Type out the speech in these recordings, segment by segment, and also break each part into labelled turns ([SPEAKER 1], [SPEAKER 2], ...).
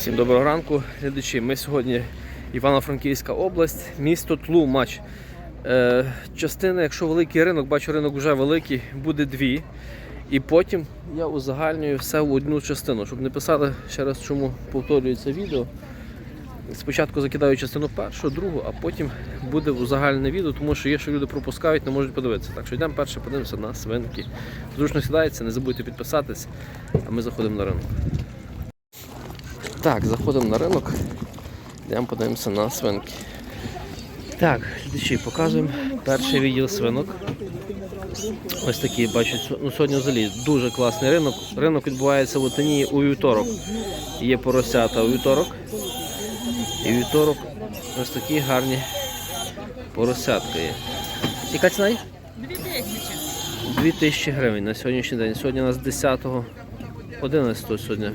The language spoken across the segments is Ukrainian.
[SPEAKER 1] Всім доброго ранку, глядачі. Ми сьогодні Івано-Франківська область, місто Тлумач. Е, частина, якщо великий ринок, бачу, ринок вже великий, буде дві. І потім я узагальнюю все в одну частину, щоб не писали ще раз, чому повторюється відео. Спочатку закидаю частину першу, другу, а потім буде узагальне відео, тому що є, що люди пропускають, не можуть подивитися. Так що йдемо перше, подивимося на свинки. Зручно сідається, не забудьте підписатись, а ми заходимо на ринок. Так, заходимо на ринок. Йдемо подивимося на свинки. Так, глядачі, показуємо перший відділ свинок. Ось такі, бачать, ну сьогодні взагалі дуже класний ринок. Ринок відбувається в Отині у вівторок. Є поросята у вівторок. І вівторок ось такі гарні поросятка є. Яка ціна? є? 2000 гривень на сьогоднішній день. Сьогодні у нас 10 11 сьогодні.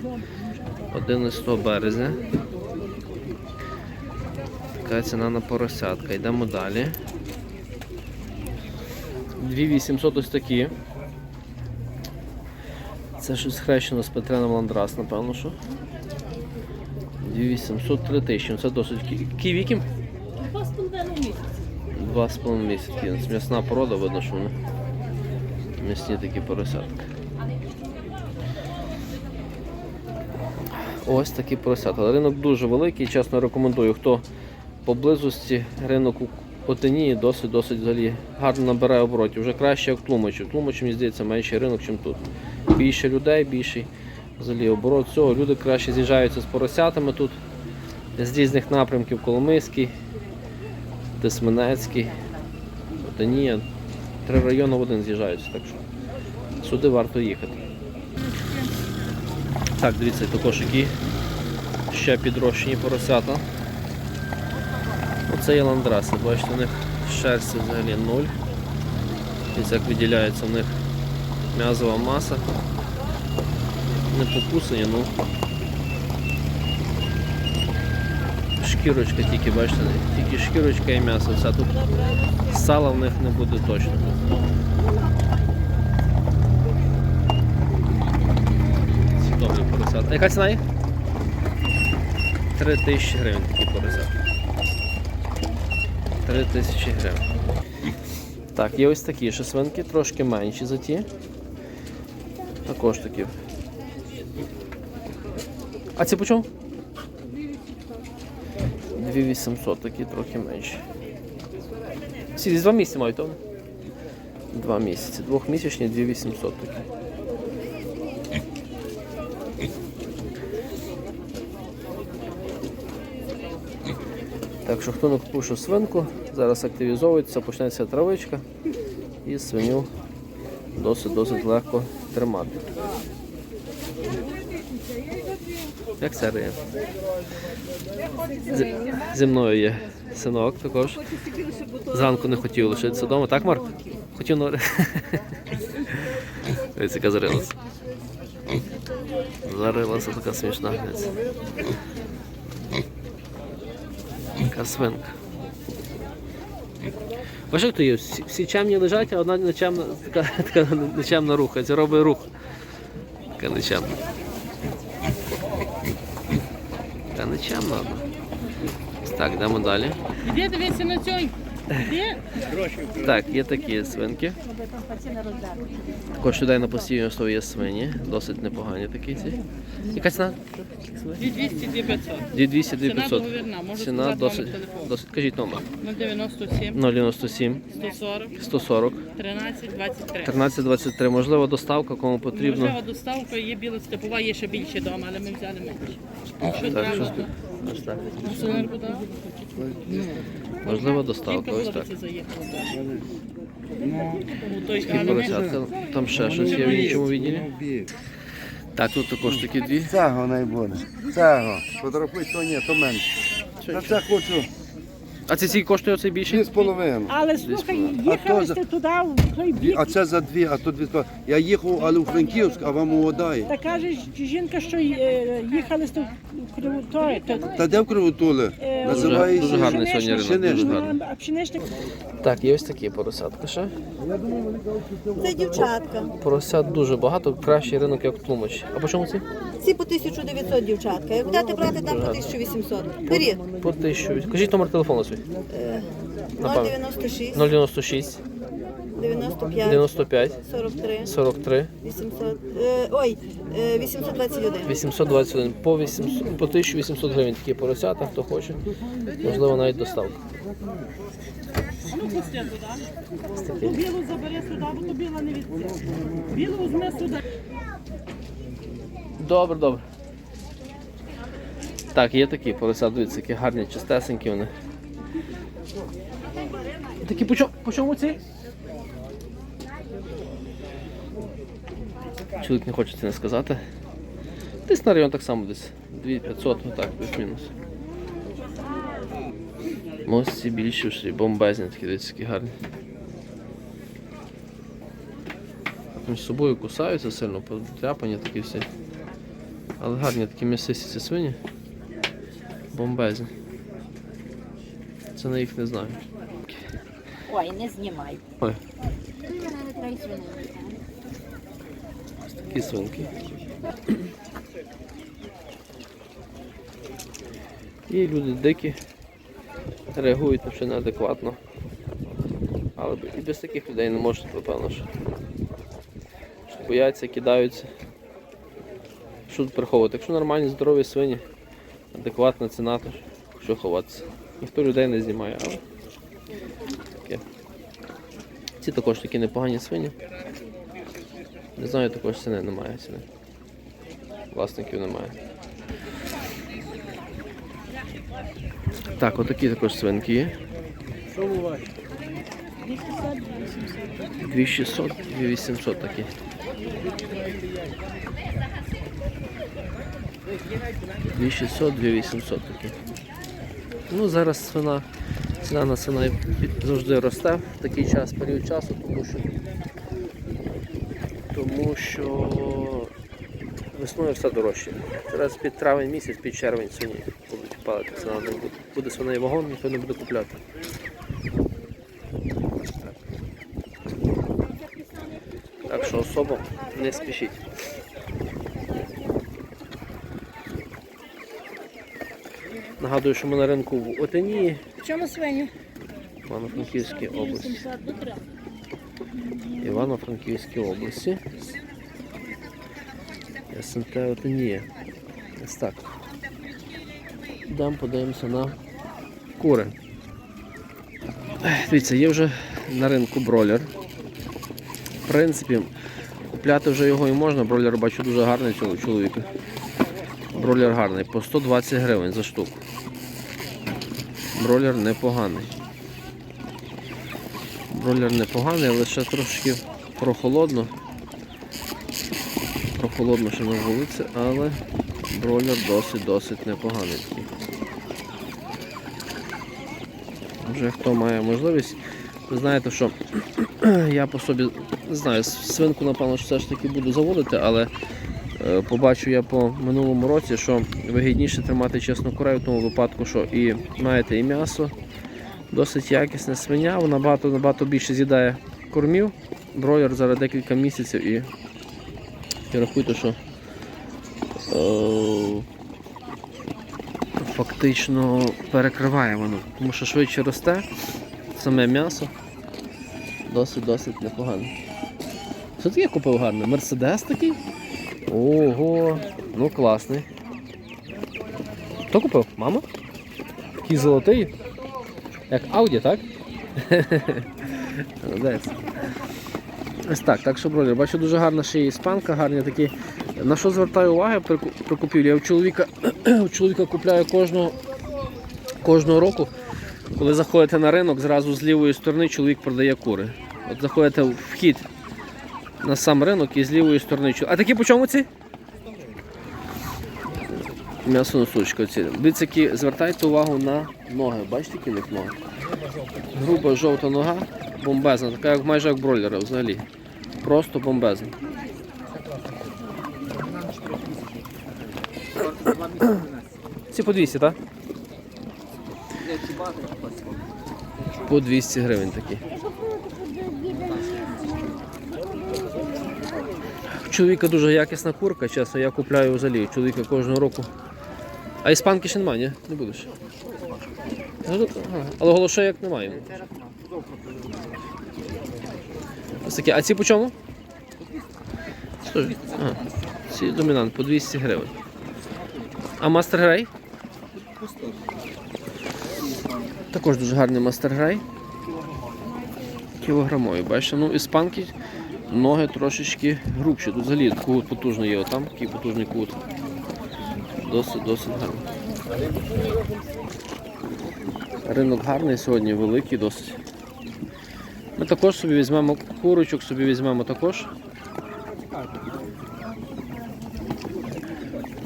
[SPEAKER 1] 11 березня. Така ціна на поросятка. Йдемо далі. 2800 ось такі. Це щось хрещено з Петреном Ландрас, напевно, що. 2800 3000. Це досить. кі- Який вікім?
[SPEAKER 2] Два місяці.
[SPEAKER 1] Два з половиною місяці. Це М'ясна порода, видно, що вони м'ясні такі поросятки. Ось такі поросята. Ринок дуже великий, чесно рекомендую. Хто поблизості ринок у Отині досить досить взагалі гарно набирає оборотів. Вже краще, як Тлумачі. В Тлумачі, мені здається, менший ринок, ніж тут. Більше людей, більший взагалі оборот. Цього люди краще з'їжджаються з поросятами тут. З різних напрямків Коломийський, Тисменецький, Отинія. Три райони в один з'їжджаються, так що сюди варто їхати. Так, дивіться, також які ще підрощені поросята. Оце є ландраси, бачите, у них шерсті взагалі нуль. Дивіться, як виділяється в них м'язова маса. Не покусані, ну. Шкірочка тільки, бачите, тільки шкірочка і м'ясо. Тут сала в них не буде точно. Поросята. Яка ціна їх? 3 тисячі гривень такі поросята. 3 тисячі гривень. Так, є ось такі ще свинки, трошки менші за ті. Також такі. А ці по чому? 2800 такі трохи менші. Всі десь два місяці мають, то? Два місяці. Двохмісячні 2800 такі. Так що хто не купив свинку, зараз активізовується, почнеться травичка і свиню досить-досить легко тримати. Як це риє? Зі, мною є синок також. Зранку не хотів лишитися вдома, так, Марк? Хотів на. Ось яка зарилася. Зарилася така смішна. Така свинка. Бачиш, як є? Всі, чемні лежать, а одна нечемна, така, така нечемна рухається, робить рух. Така нечемна. Така нечемна. Так, йдемо далі.
[SPEAKER 2] Іди дивися на цьому.
[SPEAKER 1] Так, є такі свинки. Також сюди на постійній основі є свині, досить непогані такі ці. Яка ціна?
[SPEAKER 2] Дві 200, дві 500.
[SPEAKER 1] 2200
[SPEAKER 2] Ціна
[SPEAKER 1] 2500.
[SPEAKER 2] договірна, можу
[SPEAKER 1] Ціна досить, досить. Кажіть номер.
[SPEAKER 2] 097,
[SPEAKER 1] 097
[SPEAKER 2] 140,
[SPEAKER 1] 140
[SPEAKER 2] 13, 23.
[SPEAKER 1] 1323. Можливо, доставка, кому потрібно.
[SPEAKER 2] Можлива доставка, є біла степова, є ще більше вдома, але ми взяли менше. Що треба?
[SPEAKER 1] Можливо, доставка. Ось так.
[SPEAKER 2] Скільки поросят? заїхала. У той,
[SPEAKER 1] Такі
[SPEAKER 2] але ми
[SPEAKER 1] поросятка. Там ще щось є в іншому відділі. Так, тут також такі дві.
[SPEAKER 3] Цього найбільше. Цього. Фотографуй, то ні, то менше. Та це хочу
[SPEAKER 1] А це скільки коштує оцей більший?
[SPEAKER 3] дві з половиною.
[SPEAKER 4] Але слухай, їхали сте туди, в той бік,
[SPEAKER 3] А це за дві, а то дві з половиною. Я їхав, але у Франківськ, а вам угадає.
[SPEAKER 4] та каже жінка, що е, їхали сте в Кривотої, то
[SPEAKER 3] Та де в Кривотуле?
[SPEAKER 4] е,
[SPEAKER 3] Називається
[SPEAKER 1] дуже гарний сьогодні ринок. Дуже гарний.
[SPEAKER 2] А пшеничник
[SPEAKER 1] Так, є ось такі поросятки ще.
[SPEAKER 4] Це дівчатка.
[SPEAKER 1] Поросят дуже багато, кращий ринок, як в Тлумачі. А по чому ці?
[SPEAKER 4] Ці по 1900 дівчатка. Як будете брати, там по 1800. Беріть.
[SPEAKER 1] По тисячу. Кажіть номер телефону свій. Напевно.
[SPEAKER 4] 096,
[SPEAKER 1] 096
[SPEAKER 4] 95,
[SPEAKER 1] 95
[SPEAKER 4] 43,
[SPEAKER 1] 43
[SPEAKER 4] 800, е, ой, е, 821.
[SPEAKER 1] 821 по 800, по 1800 гривень такі поросята, хто хоче. Можливо, навіть доставка.
[SPEAKER 2] ну. Ту білу забери сюди, бо то біла не відсте. Білу візьми сюди.
[SPEAKER 1] Добре, добре. Так, є такі поросята, дивіться, які гарні, чистесенькі вони. Такі по чому, по чому ці? Чоловік не хоче це не сказати. Десь на район так само десь. 2500, ну так, плюс-мінус. Ось більші вже бомбезні, такі дивіться, які гарні. Між собою кусаються сильно, подряпані такі всі. Але гарні такі м'ясисті ці свині. Бомбезні. Це на їх не знаю.
[SPEAKER 5] Ой, не знімай.
[SPEAKER 1] Ой, такі свинки. І люди дикі, реагують на все неадекватно. Але і без таких людей не можна, напевно. Що бояться, кидаються. Що тут приховувати? Якщо нормальні здорові свині, адекватна ціна, то що ховатися. Ніхто людей не знімає, але таке. Ці також такі непогані свині. Не знаю, також ціни немає ціни. Власників немає. Так, отакі також свинки є. 2600, 2800 такі. Дві 600, 2800 такі. Ну, зараз свина, ціна на свина завжди росте в такий час, період часу, тому що тому що весною все дорожче. Зараз під травень місяць, під червень свині будуть палити, ціна буде. Буде свиней вагон, ніхто не буде купляти. Так що особо не спішіть. Нагадую, що ми на ринку в Отині,
[SPEAKER 2] В чому свині?
[SPEAKER 1] Івано-Франківській області. Івано-Франківській області. СНТ Отинія. Ось так. Йдемо подивимося на кури. Дивіться, є вже на ринку бролер. В принципі, купляти вже його і можна. Бролер бачу дуже гарний цього чоловіка. Бролер гарний, по 120 гривень за штуку. Бролер непоганий. Бролер непоганий, ще трошки прохолодно. Прохолодно ще на вулиці, але бролер досить-досить непоганий. Вже хто має можливість, ви знаєте, що я по собі знаю, свинку, напевно, все ж таки буду заводити, але е, побачу я по минулому році, що вигідніше тримати чесну курей в тому випадку, що і маєте і м'ясо, досить якісне свиня, вона багато, набагато більше з'їдає кормів. Бройлер зараз декілька місяців і, і рахуйте, що е, фактично перекриває воно, тому що швидше росте саме м'ясо. Досить-досить непогано. Що таке купив гарний? Мерседес такий? Ого, ну класний. Хто купив? Мама? Такий золотий? Як Ауді, так? Ось так, так що бролер. Бачу дуже гарна ще є іспанка, гарні такі. На що звертаю увагу при купівлі? Я у чоловіка, у чоловіка купляю кожного, кожного року. Коли заходите на ринок, зразу з лівої сторони чоловік продає кури. От заходите в вхід на сам ринок і з лівої сторони. А такі по чому ці? М'ясо носочка ці. Які звертайте увагу на ноги. Бачите, які них ноги? Груба жовта нога, бомбезна, така як майже як бройлера взагалі. Просто бомбезна. Ці по 200, так? По 200 гривень такі. Чоловіка дуже якісна курка, чесно, я купляю взагалі чоловіка кожного року. А іспанки ще немає, ні? Не будеш? Ну. Але голошейок немає. Ось такі. А ці по чому? Ага. Ці домінант по 200 гривень. А мастер грей? Також дуже гарний мастер грей. Кілограмовий, бачите, ну іспанки ноги трошечки грубші. Тут взагалі кут потужний є, отам такий потужний кут. Досить, досить гарний. Ринок гарний сьогодні, великий досить. Ми також собі візьмемо курочок, собі візьмемо також.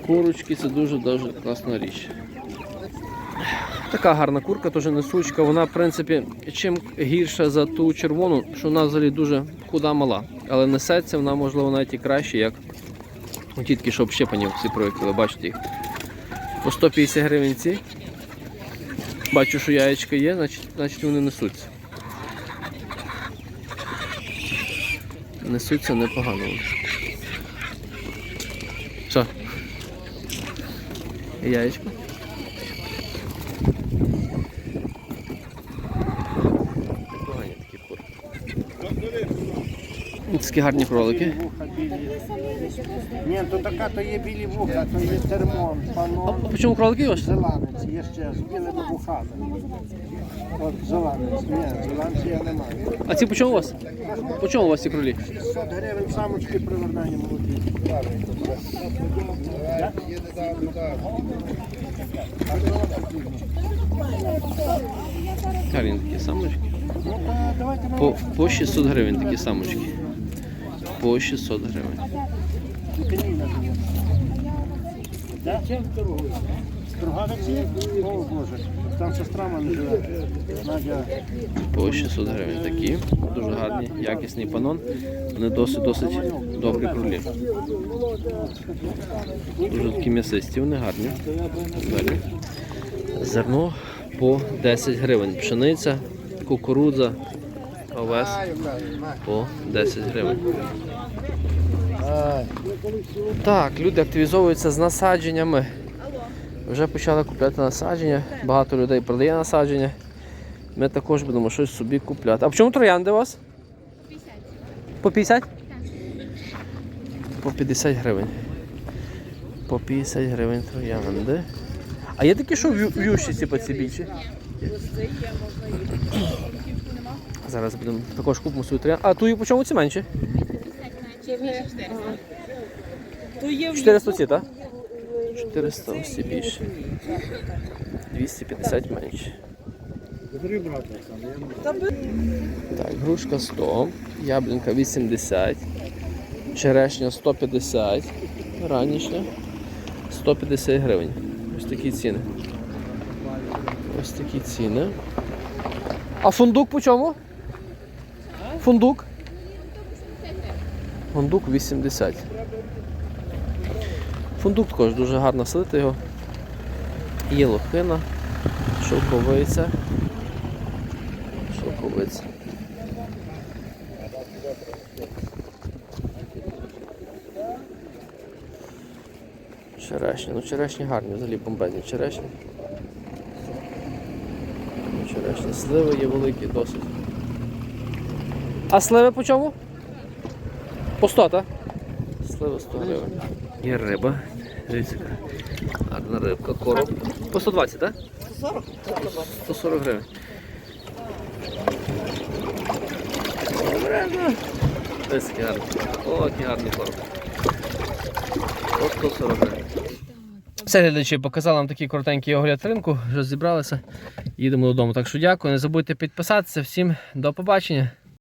[SPEAKER 1] Курочки це дуже дуже класна річ. Така гарна курка, теж несучка. Вона, в принципі, чим гірша за ту червону, що вона взагалі дуже худа мала. Але несеться вона, можливо, навіть і краще, як у тітки, що общепані всі проекти, бачите їх. По 150 гривень ці. Бачу, що яєчка є, значить, значить вони несуться. Несуться непогано. Що? Яєчко? Непогані такі кури. Такі гарні кролики.
[SPEAKER 3] Ні, то така, то є білі вуха, то є термон,
[SPEAKER 1] А
[SPEAKER 3] панон,
[SPEAKER 1] по чому кролики ваші?
[SPEAKER 3] зеланець, є ще з білими вухами. От зеланець, ні, зеланця я не маю.
[SPEAKER 1] А ці по чому у вас? По чому у вас ці кролі?
[SPEAKER 3] 600 гривень самочки при вернанні молоді.
[SPEAKER 1] Гарні такі самочки.
[SPEAKER 3] Ну,
[SPEAKER 1] По, по 600 гривень такі самочки. По 600 гривень.
[SPEAKER 3] Чим? Торговиці? О, Боже, там сестра мене живе. Надя.
[SPEAKER 1] По 600 гривень такі. Дуже гарні, якісний панон. Вони досить досить добрі кролі. Дуже такі м'ясисті, вони гарні. Далі. Зерно по 10 гривень. Пшениця, кукурудза, овес по 10 гривень. Так, люди активізовуються з насадженнями. Вже почали купляти насадження. Багато людей продає насадження. Ми також будемо щось собі купляти. А в чому троянди у вас? По 50? По 50 гривень. По 50 гривень троянди. А є такі, що в'ю- в'ющі ці по ці більші? Зараз будемо також купимо свою троянду. А ту по чому ці менші? 400 ці, так? 400 ось ці більше. 250 менше. Так, грушка 100, яблунька 80, черешня 150, ранішня 150 гривень. Ось такі ціни. Ось такі ціни. А фундук по чому? Фундук? Фундук 80. Фундук також дуже гарно садити його. Є лохина, шовковиця. Шовковиця. Черешня. Ну черешні гарні, взагалі бомбезні черешні. Черешні. Сливи є великі досить. А сливи по чому? По 100, так? Сливи 100 гривень. Є риба. Дивіться, яка гарна рибка. Короб. По 120, так? 140. 140 гривень. Добре. Ось який гарний. О, який гарний короб. По 140 гривень. Все, глядачі, показали нам такий коротенький огляд ринку. Вже зібралися. Їдемо додому. Так що дякую. Не забудьте підписатися. Всім до побачення.